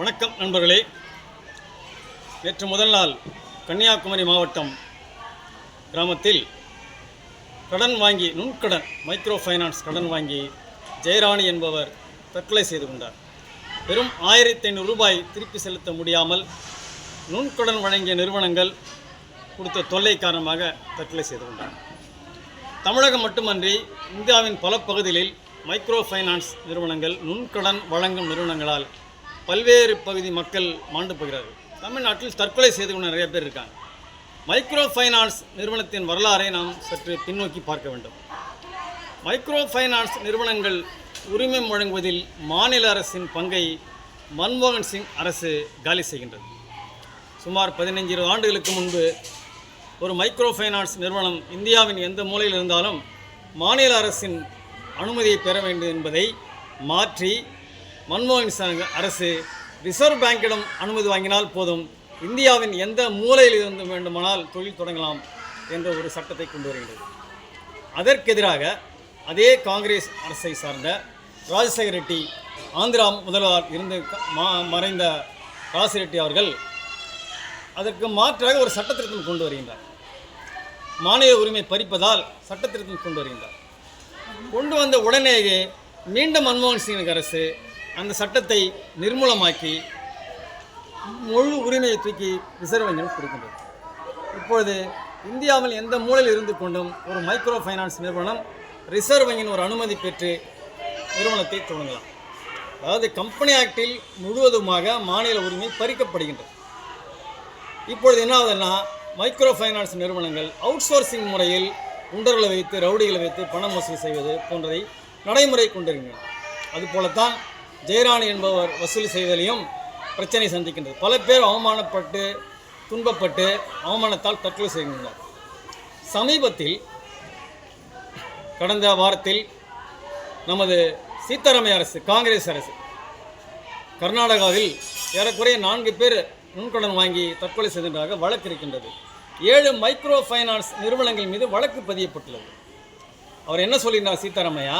வணக்கம் நண்பர்களே. நேற்று முதல் நாள் கன்னியாகுமரி மாவட்டம் கிராமத்தில் கடன் வாங்கி நுண்கடன் மைக்ரோ ஃபைனான்ஸ் கடன் வாங்கி ஜெயராணி என்பவர் தற்கொலை செய்து கொண்டார். வெறும் ஆயிரத்தி ஐநூறு ரூபாய் திருப்பி செலுத்த முடியாமல் நுண்கடன் வழங்கிய நிறுவனங்கள் கொடுத்த தொல்லை காரணமாக தற்கொலை செய்து கொண்டார். தமிழகம் மட்டுமன்றி இந்தியாவின் பல பகுதிகளில் மைக்ரோ ஃபைனான்ஸ் நிறுவனங்கள் நுண்கடன் வழங்கும் நிறுவனங்களால் பல்வேறு பகுதி மக்கள் மாண்டு போகிறார்கள். தமிழ்நாட்டில் தற்கொலை செய்து கொண்ட நிறைய பேர் இருக்காங்க. மைக்ரோ ஃபைனான்ஸ் நிறுவனத்தின் வரலாறை நாம் சற்று பின்னோக்கி பார்க்க வேண்டும். மைக்ரோ ஃபைனான்ஸ் நிறுவனங்கள் உரிமம் வழங்குவதில் மாநில அரசின் பங்கை மன்மோகன் சிங் அரசு காலி செய்கின்றது. சுமார் பதினைஞ்சு இருபது ஆண்டுகளுக்கு முன்பு ஒரு மைக்ரோ ஃபைனான்ஸ் நிறுவனம் இந்தியாவின் எந்த மூலையில் இருந்தாலும் மாநில அரசின் அனுமதியை பெற வேண்டும் என்பதை மாற்றி மன்மோகன் சிங் அரசு ரிசர்வ் பேங்கிடம் அனுமதி வாங்கினால் போதும். இந்தியாவின் எந்த மூலையில் இருந்து வேண்டுமானால் தொழில் தொடங்கலாம் என்ற ஒரு சட்டத்தை கொண்டு வருகின்றது அதற்கெதிராக அதே காங்கிரஸ் அரசை சார்ந்த ராஜசேகர ரெட்டி ஆந்திரா முதல்வர் இருந்து மறைந்த ராஜசேகர ரெட்டி அவர்கள் அதற்கு மாற்றாக ஒரு சட்டத்திருத்தம் கொண்டு வருகின்றார். மாநில உரிமை பறிப்பதால் சட்டத்திருத்தம் கொண்டு வருகின்றார். கொண்டு வந்த உடனேயே மீண்டும் மன்மோகன் சிங் அரசு அந்த சட்டத்தை நிர்மூலமாக்கி முழு உரிமையை தூக்கி ரிசர்வ் வங்கியிடம் கொடுக்கின்றது. இப்பொழுது இந்தியாவில் எந்த மூலையில் இருந்து கொண்டும் ஒரு மைக்ரோ ஃபைனான்ஸ் நிறுவனம் ரிசர்வ் வங்கியின் ஒரு அனுமதி பெற்று நிறுவனத்தை தொடங்கலாம். அதாவது கம்பெனி ஆக்டில் முழுவதுமாக மாநில உரிமை பறிக்கப்படுகின்றது. இப்பொழுது என்ன ஆகுதுன்னா மைக்ரோ ஃபைனான்ஸ் நிறுவனங்கள் அவுட் சோர்சிங் முறையில் குண்டர்களை வைத்து ரவுடிகளை வைத்து பணம் வசூல் செய்வது போன்றதை நடைமுறை கொண்டிருக்கின்றன. அதுபோலத்தான் ஜெயராணி என்பவர் வசூல் செய்வதிலையும் பிரச்சனை சந்திக்கின்றது. பல பேர் அவமானப்பட்டு துன்பப்பட்டு அவமானத்தால் தற்கொலை செய்கின்றனர். சமீபத்தில் கடந்த வாரத்தில் நமது சீத்தாராமைய அரசு காங்கிரஸ் அரசு கர்நாடகாவில் ஏறக்குறைய நான்கு பேர் நுண்கடன் வாங்கி தற்கொலை செய்ததாக வழக்கு இருக்கின்றது. ஏழு மைக்ரோ ஃபைனான்ஸ் நிறுவனங்கள் மீது வழக்கு பதியப்பட்டுள்ளது. அவர் என்ன சொல்லியிருந்தார் சீத்தாராமையா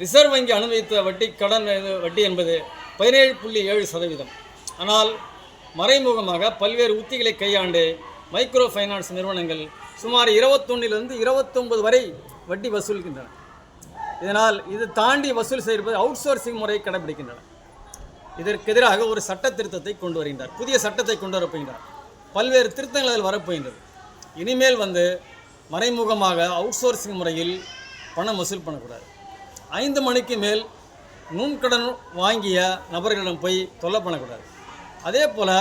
ரிசர்வ் வங்கி அனுமதித்த வட்டி கடன் வட்டி என்பது பதினேழு புள்ளி ஏழு சதவீதம். ஆனால் மறைமுகமாக பல்வேறு உத்திகளை கையாண்டு மைக்ரோ ஃபைனான்ஸ் நிறுவனங்கள் சுமார் இருபத்தொன்னிலிருந்து இருபத்தொன்பது வரை வட்டி வசூலிக்கின்றன. இதனால் இது தாண்டி வசூல் செய்வது அவுட் சோர்சிங் முறையை கடைபிடிக்கின்றன இதற்கு எதிராக ஒரு சட்ட திருத்தத்தை கொண்டு வருகின்றார். புதிய சட்டத்தை கொண்டு வரப்போகின்றார் பல்வேறு திருத்தங்கள் அதில் வரப்போகின்றது. இனிமேல் வந்து மறைமுகமாக அவுட் சோர்சிங் முறையில் பணம் வசூல் பண்ணக்கூடாது. ஐந்து மணிக்கு மேல் நுண்கடன் வாங்கிய நபர்களிடம் போய் தொல்லை பண்ணக்கூடாது. அதே போல்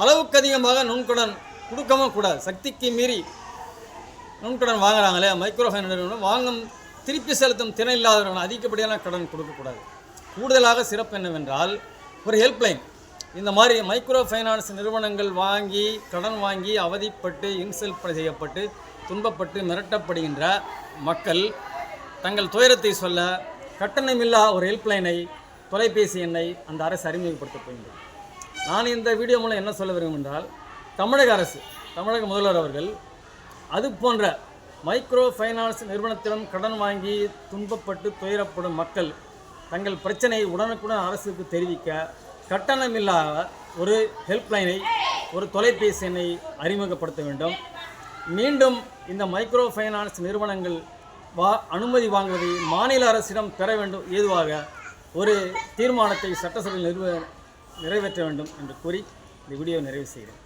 அளவுக்கு அதிகமாக நுண்கடன் கொடுக்கவும் கூடாது. சக்திக்கு மீறி நுண்கடன் வாங்குறாங்களே மைக்ரோ ஃபைனான்ஸ் வாங்கும் திருப்பி செலுத்தும் திறன் இல்லாதவர்கள் அதிகப்படியான கடன் கொடுக்கக்கூடாது. கூடுதலாக சிறப்பு என்னவென்றால் ஒரு ஹெல்ப்லைன். இந்த மாதிரி மைக்ரோ ஃபைனான்ஸ் நிறுவனங்கள் வாங்கி கடன் வாங்கி அவதிப்பட்டு இன்சல்ட் செய்யப்பட்டு துன்பப்பட்டு மிரட்டப்படுகின்ற மக்கள் தங்கள் துயரத்தை சொல்ல கட்டணமில்லா ஒரு ஹெல்ப்லைனை தொலைபேசி எண்ணை அந்த அரசு அறிமுகப்படுத்தப் போகின்றது. நான் இந்த வீடியோ மூலம் என்ன சொல்ல விரும்பும் என்றால் தமிழக அரசு தமிழக முதல்வர் அவர்கள் அது போன்ற மைக்ரோ ஃபைனான்ஸ் நிறுவனத்திடம் கடன் வாங்கி துன்பப்பட்டு துயரப்படும் மக்கள் தங்கள் பிரச்சனையை உடனுக்குடன் அரசுக்கு தெரிவிக்க கட்டணமில்லாத ஒரு ஹெல்ப்லைனை ஒரு தொலைபேசி எண்ணை அறிமுகப்படுத்த வேண்டும். மீண்டும் இந்த மைக்ரோ ஃபைனான்ஸ் நிறுவனங்கள் வா அனுமதி வாங்குவதை மாநில அரசிடம் பெற வேண்டும். ஏதுவாக ஒரு தீர்மானத்தை சட்டசபையில் நிறுவ நிறைவேற்ற வேண்டும் என்று கூறி இந்த வீடியோ நிறைவு செய்கிறேன்.